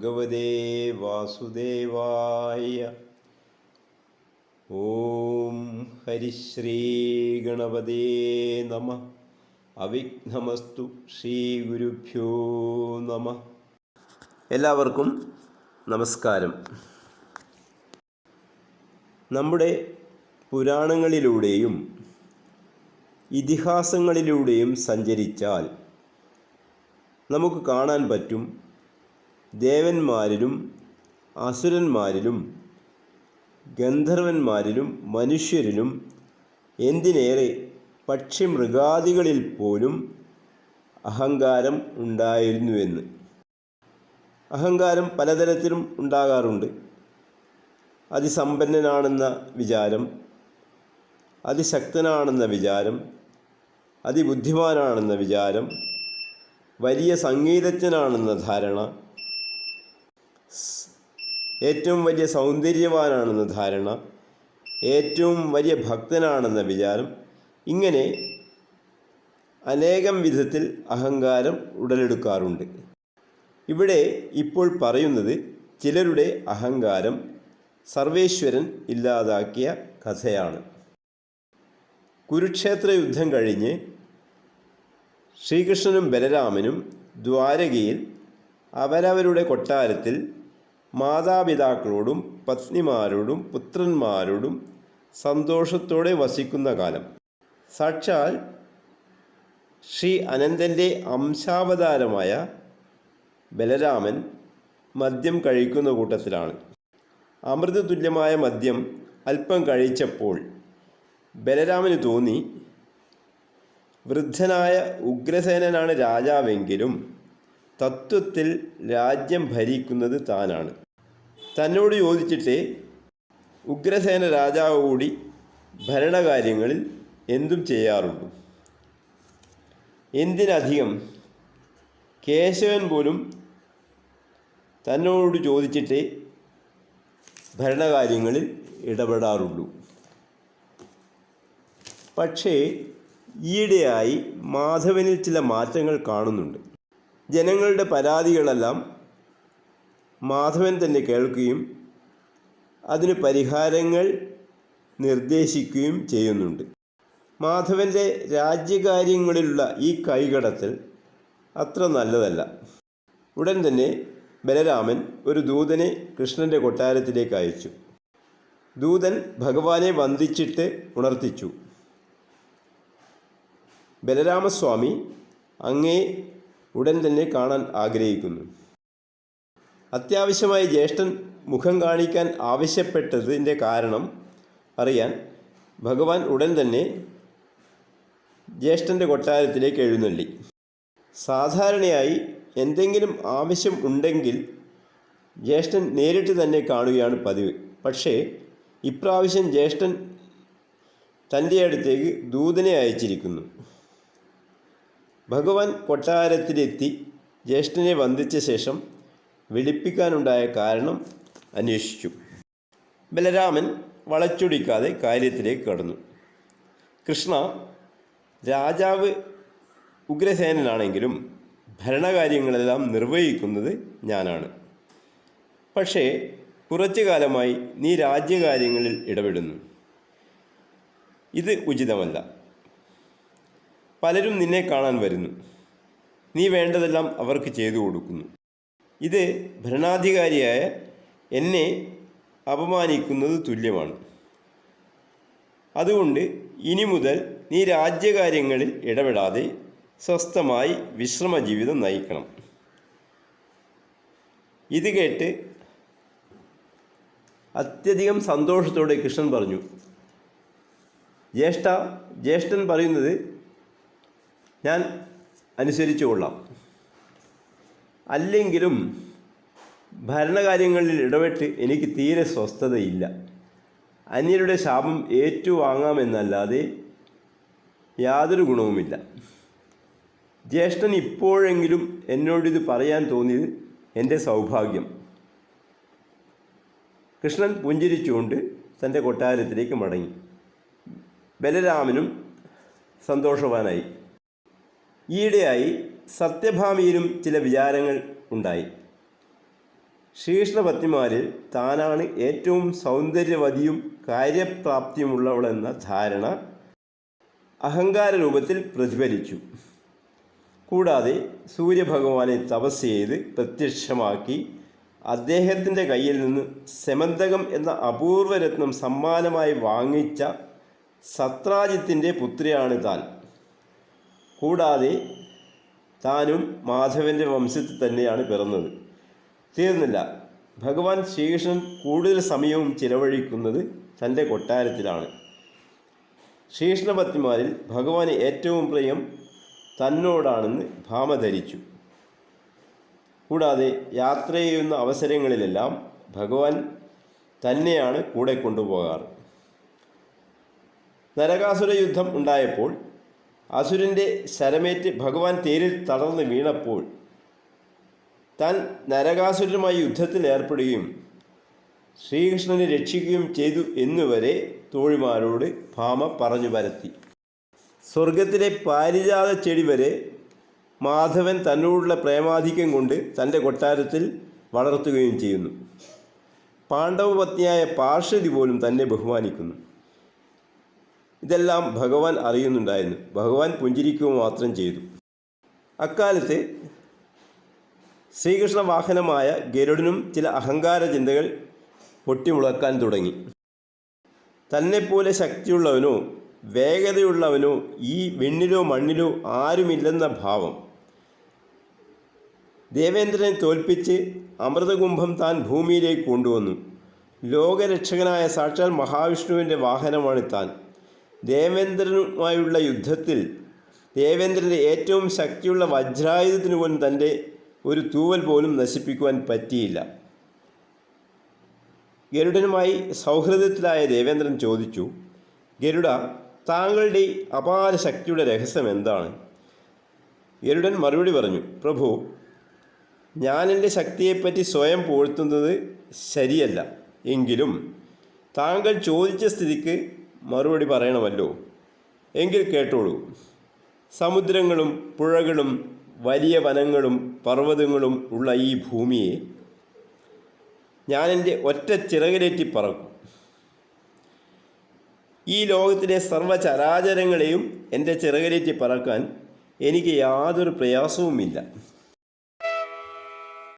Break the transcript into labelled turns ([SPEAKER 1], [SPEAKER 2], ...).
[SPEAKER 1] ഭഗവതേ വാസുദേവായ ഓം ഹരിശ്രീ ഗണപതേ നമ അവിഘ്നമസ്തു ശ്രീ ഗുരുഭ്യോ നമ എല്ലാവർക്കും നമസ്കാരം. നമ്മുടെ പുരാണങ്ങളിലൂടെയും ഇതിഹാസങ്ങളിലൂടെയും സഞ്ചരിച്ചാൽ നമുക്ക് കാണാൻ പറ്റും ദേവന്മാരിലും അസുരന്മാരിലും ഗന്ധർവന്മാരിലും മനുഷ്യരിലും എന്തിനേറെ പക്ഷിമൃഗാദികളിൽ പോലും അഹങ്കാരം ഉണ്ടായിരുന്നുവെന്ന്. അഹങ്കാരം പലതരത്തിലും ഉണ്ടാകാറുണ്ട്. അതിസമ്പന്നനാണെന്ന വിചാരം അതിശക്തനാണെന്ന വിചാരം അതിബുദ്ധിമാനാണെന്ന വിചാരം വലിയ സംഗീതജ്ഞനാണെന്ന ധാരണ ഏറ്റവും വലിയ സൗന്ദര്യവാനാണെന്ന ധാരണ ഏറ്റവും വലിയ ഭക്തനാണെന്ന വിചാരം ഇങ്ങനെ അനേകം വിധത്തിൽ അഹങ്കാരം ഉടലെടുക്കാറുണ്ട്. ഇവിടെ ഇപ്പോൾ പറയുന്നത് ചിലരുടെ അഹങ്കാരം സർവേശ്വരൻ ഇല്ലാതാക്കിയ കഥയാണ്. കുരുക്ഷേത്ര യുദ്ധം കഴിഞ്ഞ് ശ്രീകൃഷ്ണനും ബലരാമനും ദ്വാരകയിൽ അവരവരുടെ കൊട്ടാരത്തിൽ മാതാപിതാക്കളോടും പത്നിമാരോടും പുത്രന്മാരോടും സന്തോഷത്തോടെ വസിക്കുന്ന കാലം. സാക്ഷാൽ ശ്രീ അനന്തന്റെ അംശാവതാരമായ ബലരാമൻ മദ്യം കഴിക്കുന്ന കൂട്ടത്തിലാണ്. അമൃത തുല്യമായ മദ്യം അല്പം കഴിച്ചപ്പോൾ ബലരാമന് തോന്നി വൃദ്ധനായ ഉഗ്രസേനനാണ് രാജാവെങ്കിലും തത്വത്തിൽ രാജ്യം ഭരിക്കുന്നത് താനാണ്. തന്നോട് ചോദിച്ചിട്ടേ ഉഗ്രസേന രാജാവ് കൂടി ഭരണകാര്യങ്ങളിൽ എന്തും ചെയ്യാറുള്ളൂ. എന്തിനധികം കേശവൻ പോലും തന്നോട് ചോദിച്ചിട്ടേ ഭരണകാര്യങ്ങളിൽ ഇടപെടാറുള്ളൂ. പക്ഷേ ഈയിടെയായി മാധവനിൽ ചില മാറ്റങ്ങൾ കാണുന്നുണ്ട്. ജനങ്ങളുടെ പരാതികളെല്ലാം മാധവൻ തന്നെ കേൾക്കുകയും അതിന് പരിഹാരങ്ങൾ നിർദ്ദേശിക്കുകയും ചെയ്യുന്നുണ്ട്. മാധവന്റെ രാജ്യകാര്യങ്ങളിലുള്ള ഈ കൈകടത്തൽ അത്ര നല്ലതല്ല. ഉടൻ തന്നെ ബലരാമൻ ഒരു ദൂതനെ കൃഷ്ണന്റെ കൊട്ടാരത്തിലേക്ക് അയച്ചു. ദൂതൻ ഭഗവാനെ വന്ദിച്ചിട്ട് ഉണർത്തിച്ചു. ബലരാമസ്വാമി അങ്ങേ ഉടൻ തന്നെ കാണാൻ ആഗ്രഹിക്കുന്നു. അത്യാവശ്യമായി ജ്യേഷ്ഠൻ മുഖം കാണിക്കാൻ ആവശ്യപ്പെട്ടതിന്റെ കാരണം അറിയാൻ ഭഗവാൻ ഉടൻ തന്നെ ജ്യേഷ്ഠന്റെ കൊട്ടാരത്തിലേക്ക് എഴുന്നള്ളി. സാധാരണയായി എന്തെങ്കിലും ആവശ്യം ഉണ്ടെങ്കിൽ ജ്യേഷ്ഠൻ നേരിട്ട് തന്നെ കാണുകയാണ് പതിവ്. പക്ഷേ ഇപ്രാവശ്യം ജ്യേഷ്ഠൻ തന്റെ അടുത്തേക്ക് ദൂതനെ അയച്ചിരിക്കുന്നു. ഭഗവാൻ കൊട്ടാരത്തിലെത്തി ജ്യേഷ്ഠനെ വന്ദിച്ച ശേഷം വിളിപ്പിക്കാനുണ്ടായ കാരണം അന്വേഷിച്ചു. ബലരാമൻ വളച്ചൊടിക്കാതെ കാര്യത്തിലേക്ക് കടന്നു. കൃഷ്ണ രാജാവ് ഉഗ്രസേനനാണെങ്കിലും ഭരണകാര്യങ്ങളെല്ലാം നിർവഹിക്കുന്നത് ഞാനാണ്. പക്ഷേ കുറച്ചു കാലമായി നീ രാജ്യകാര്യങ്ങളിൽ ഇടപെടുന്നു. ഇത് ഉചിതമല്ല. പലരും നിന്നെ കാണാൻ വരുന്നു. നീ വേണ്ടതെല്ലാം അവർക്ക് ചെയ്തു കൊടുക്കുന്നു. ഇത് ഭരണാധികാരിയായ എന്നെ അപമാനിക്കുന്നത് തുല്യമാണ്. അതുകൊണ്ട് ഇനി മുതൽ നീ രാജ്യകാര്യങ്ങളിൽ ഇടപെടാതെ സ്വസ്ഥമായി വിശ്രമ ജീവിതം നയിക്കണം. ഇത് കേട്ട് അത്യധികം സന്തോഷത്തോടെ കൃഷ്ണൻ പറഞ്ഞു ജ്യേഷ്ഠ ജ്യേഷ്ഠൻ പറയുന്നത് ഞാൻ അനുസരിച്ചു കൊള്ളാം. അല്ലെങ്കിലും ഭരണകാര്യങ്ങളിൽ ഇടപെട്ട് എനിക്ക് തീരെ സ്വസ്ഥതയില്ല. അന്യരുടെ ശാപം ഏറ്റുവാങ്ങാമെന്നല്ലാതെ യാതൊരു ഗുണവുമില്ല. ജ്യേഷ്ഠൻ ഇപ്പോഴെങ്കിലും എന്നോടിത് പറയാൻ തോന്നിയത് എന്റെ സൗഭാഗ്യം. കൃഷ്ണൻ പുഞ്ചിരിച്ചുകൊണ്ട് തന്റെ കൊട്ടാരത്തിലേക്ക് മടങ്ങി. ബലരാമനും സന്തോഷവാനായി. ഈയിടെയായി സത്യഭാമിയിലും ചില വിചാരങ്ങൾ ഉണ്ടായി. ശ്രീകൃഷ്ണപത്നിമാരിൽ താനാണ് ഏറ്റവും സൗന്ദര്യവതിയും കാര്യപ്രാപ്തിയുമുള്ളവളെന്ന ധാരണ അഹങ്കാര രൂപത്തിൽ പ്രതിഫലിച്ചു. കൂടാതെ സൂര്യഭഗവാനെ തപസ് ചെയ്ത് പ്രത്യക്ഷമാക്കി അദ്ദേഹത്തിന്റെ കയ്യിൽ നിന്ന് സെമന്തകം എന്ന അപൂർവരത്നം സമ്മാനമായി വാങ്ങിച്ച സത്രാജിത്തിന്റെ പുത്രിയാണ് താൻ. കൂടാതെ താനും മാധവന്റെ വംശത്തിൽ തന്നെയാണ് പിറന്നത്. തീർന്നില്ല. ഭഗവാൻ ശ്രീകൃഷ്ണൻ കൂടുതൽ സമയവും ചിലവഴിക്കുന്നത് തന്റെ കൊട്ടാരത്തിലാണ്. ശ്രീകൃഷ്ണപത്നിമാരിൽ ഭഗവാന് ഏറ്റവും പ്രിയം തന്നോടാണെന്ന് ഭാമ ധരിച്ചു. കൂടാതെ യാത്ര ചെയ്യുന്ന അവസരങ്ങളിലെല്ലാം ഭഗവാൻ തന്നെയാണ് കൂടെ കൊണ്ടുപോകാറ്. നരകാസുര യുദ്ധം ഉണ്ടായപ്പോൾ അസുരന്റെ ശരമേറ്റ് ഭഗവാൻ തേരിൽ തളർന്ന് വീണപ്പോൾ താൻ നരകാസുരനുമായി യുദ്ധത്തിൽ ഏർപ്പെടുകയും ശ്രീകൃഷ്ണനെ രക്ഷിക്കുകയും ചെയ്തു എന്നുവരെ തോഴിമാരോട് ഭാമ പറഞ്ഞു വരത്തി സ്വർഗത്തിലെ പാരിജാത ചെടി വരെ മാധവൻ തന്നോടുള്ള പ്രേമാധിക്യം കൊണ്ട് തന്റെ കൊട്ടാരത്തിൽ വളർത്തുകയും ചെയ്യുന്നു. പാണ്ഡവപത്നിയായ പാർശ്വതി പോലും തന്നെ ബഹുമാനിക്കുന്നു. ഇതെല്ലാം ഭഗവാൻ അറിയുന്നുണ്ടായിരുന്നു. ഭഗവാൻ പുഞ്ചിരിക്കുക മാത്രം ചെയ്തു. അക്കാലത്ത് ശ്രീകൃഷ്ണ വാഹനമായ ഗരുഡനും ചില അഹങ്കാര ചിന്തകൾ പൊട്ടിമുളക്കാൻ തുടങ്ങി. തന്നെപ്പോലെ ശക്തിയുള്ളവനോ വേഗതയുള്ളവനോ ഈ വെണ്ണിലോ മണ്ണിലോ ആരുമില്ലെന്ന ഭാവം. ദേവേന്ദ്രനെ തോൽപ്പിച്ച് അമൃതകുംഭം താൻ ഭൂമിയിലേക്ക് കൊണ്ടുവന്നു. ലോകരക്ഷകനായ സാക്ഷാൽ മഹാവിഷ്ണുവിന്റെ വാഹനമാണ് താൻ. ദേവേന്ദ്രനുമായുള്ള യുദ്ധത്തിൽ ദേവേന്ദ്രന്റെ ഏറ്റവും ശക്തിയുള്ള വജ്രായുധത്തിന് പോലും തന്റെ ഒരു തൂവൽ പോലും നശിപ്പിക്കുവാൻ പറ്റിയില്ല. ഗരുഡനുമായി സൗഹൃദത്തിലായ ദേവേന്ദ്രൻ ചോദിച്ചു ഗരുഡ താങ്കളുടെ അപാര ശക്തിയുടെ രഹസ്യം എന്താണ്? ഗരുഡൻ മറുപടി പറഞ്ഞു പ്രഭു ഞാൻ എന്റെ ശക്തിയെപ്പറ്റി സ്വയം പുകഴ്ത്തുന്നത് ശരിയല്ല. എങ്കിലും താങ്കൾ ചോദിച്ച സ്ഥിതിക്ക് മറുപടി പറയണമല്ലോ. എങ്കിൽ കേട്ടോളൂ. സമുദ്രങ്ങളും പുഴകളും വലിയ വനങ്ങളും പർവതങ്ങളും ഉള്ള ഈ ഭൂമിയെ ഞാൻ എന്റെ ഒറ്റ ചിറകിലേറ്റി പറക്കും. ഈ ലോകത്തിലെ സർവചരാചരങ്ങളെയും എന്റെ ചിറകിലേറ്റി പറക്കാൻ എനിക്ക് യാതൊരു പ്രയാസവുമില്ല.